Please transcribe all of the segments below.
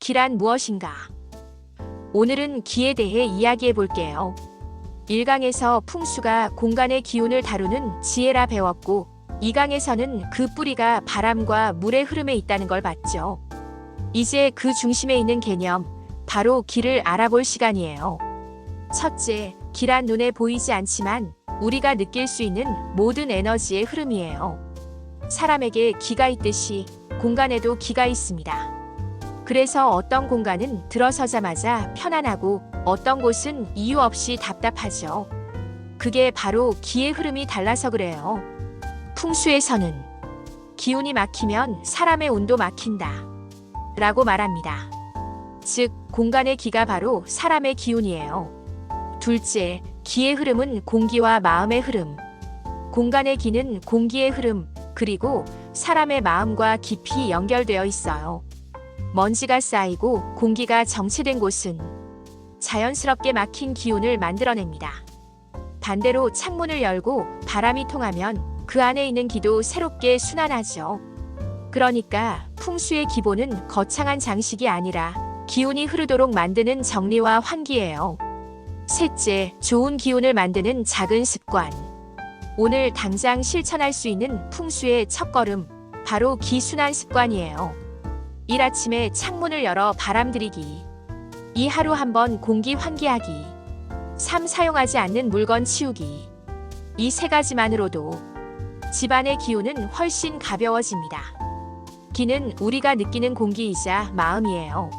기란 무엇인가? 오늘은 기에 대해 이야기해 볼게요. 1강에서 풍수가 공간의 기운을 다루는 지혜라 배웠고, 2강에서는 그 뿌리가 바람과 물의 흐름에 있다는 걸 봤죠. 이제 그 중심에 있는 개념, 바로 기를 알아볼 시간이에요. 첫째, 기란 눈에 보이지 않지만 우리가 느낄 수 있는 모든 에너지의 흐름이에요. 사람에게 기가 있듯이 공간에도 기가 있습니다. 그래서 어떤 공간은 들어서자마자 편안하고 어떤 곳은 이유 없이 답답하죠. 그게 바로 기의 흐름이 달라서 그래요. 풍수에서는 기운이 막히면 사람의 운도 막힌다. 라고 말합니다. 즉, 공간의 기가 바로 사람의 기운이에요. 둘째, 기의 흐름은 공기와 마음의 흐름. 공간의 기는 공기의 흐름, 그리고 사람의 마음과 깊이 연결되어 있어요. 먼지가 쌓이고 공기가 정체된 곳은 자연스럽게 막힌 기운을 만들어냅니다. 반대로 창문을 열고 바람이 통하면 그 안에 있는 기도 새롭게 순환하죠. 그러니까 풍수의 기본은 거창한 장식이 아니라 기운이 흐르도록 만드는 정리와 환기예요. 셋째, 좋은 기운을 만드는 작은 습관. 오늘 당장 실천할 수 있는 풍수의 첫 걸음, 바로 기순환 습관이에요. 일 아침에 창문을 열어 바람 들이기. 이 하루 한번 공기 환기하기. 3. 사용하지 않는 물건 치우기. 이 세 가지만으로도 집안의 기운은 훨씬 가벼워집니다. 기는 우리가 느끼는 공기이자 마음이에요.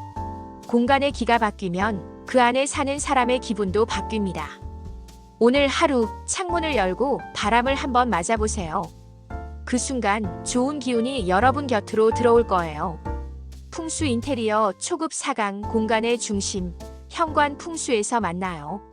공간의 기가 바뀌면 그 안에 사는 사람의 기분도 바뀝니다. 오늘 하루 창문을 열고 바람을 한번 맞아보세요. 그 순간 좋은 기운이 여러분 곁으로 들어올 거예요. 풍수 인테리어 초급 4강 공간의 중심 현관 풍수에서 만나요.